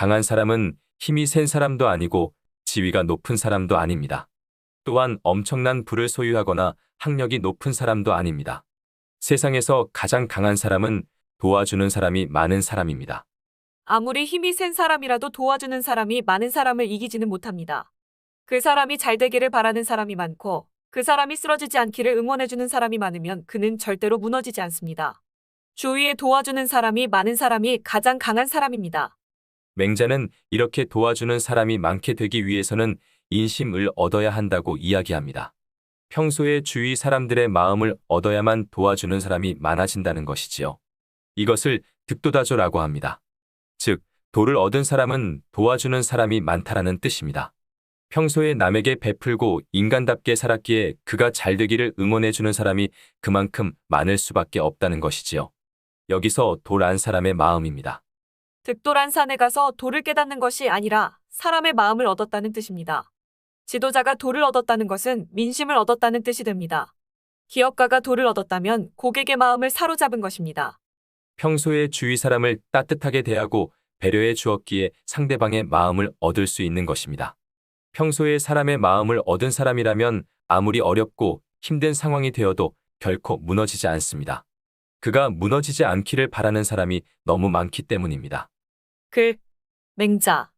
강한 사람은 힘이 센 사람도 아니고 지위가 높은 사람도 아닙니다. 또한 엄청난 부를 소유하거나 학력이 높은 사람도 아닙니다. 세상에서 가장 강한 사람은 도와주는 사람이 많은 사람입니다. 아무리 힘이 센 사람이라도 도와주는 사람이 많은 사람을 이기지는 못합니다. 그 사람이 잘 되기를 바라는 사람이 많고 그 사람이 쓰러지지 않기를 응원해주는 사람이 많으면 그는 절대로 무너지지 않습니다. 주위에 도와주는 사람이 많은 사람이 가장 강한 사람입니다. 맹자는 이렇게 도와주는 사람이 많게 되기 위해서는 인심을 얻어야 한다고 이야기합니다. 평소에 주위 사람들의 마음을 얻어야만 도와주는 사람이 많아진다는 것이지요. 이것을 득도다조라고 합니다. 즉, 도를 얻은 사람은 도와주는 사람이 많다라는 뜻입니다. 평소에 남에게 베풀고 인간답게 살았기에 그가 잘 되기를 응원해주는 사람이 그만큼 많을 수밖에 없다는 것이지요. 여기서 돌안 사람의 마음입니다. 득도란 산에 가서 도를 깨닫는 것이 아니라 사람의 마음을 얻었다는 뜻입니다. 지도자가 도를 얻었다는 것은 민심을 얻었다는 뜻이 됩니다. 기업가가 도를 얻었다면 고객의 마음을 사로잡은 것입니다. 평소에 주위 사람을 따뜻하게 대하고 배려해 주었기에 상대방의 마음을 얻을 수 있는 것입니다. 평소에 사람의 마음을 얻은 사람이라면 아무리 어렵고 힘든 상황이 되어도 결코 무너지지 않습니다. 그가 무너지지 않기를 바라는 사람이 너무 많기 때문입니다. 글, 맹자,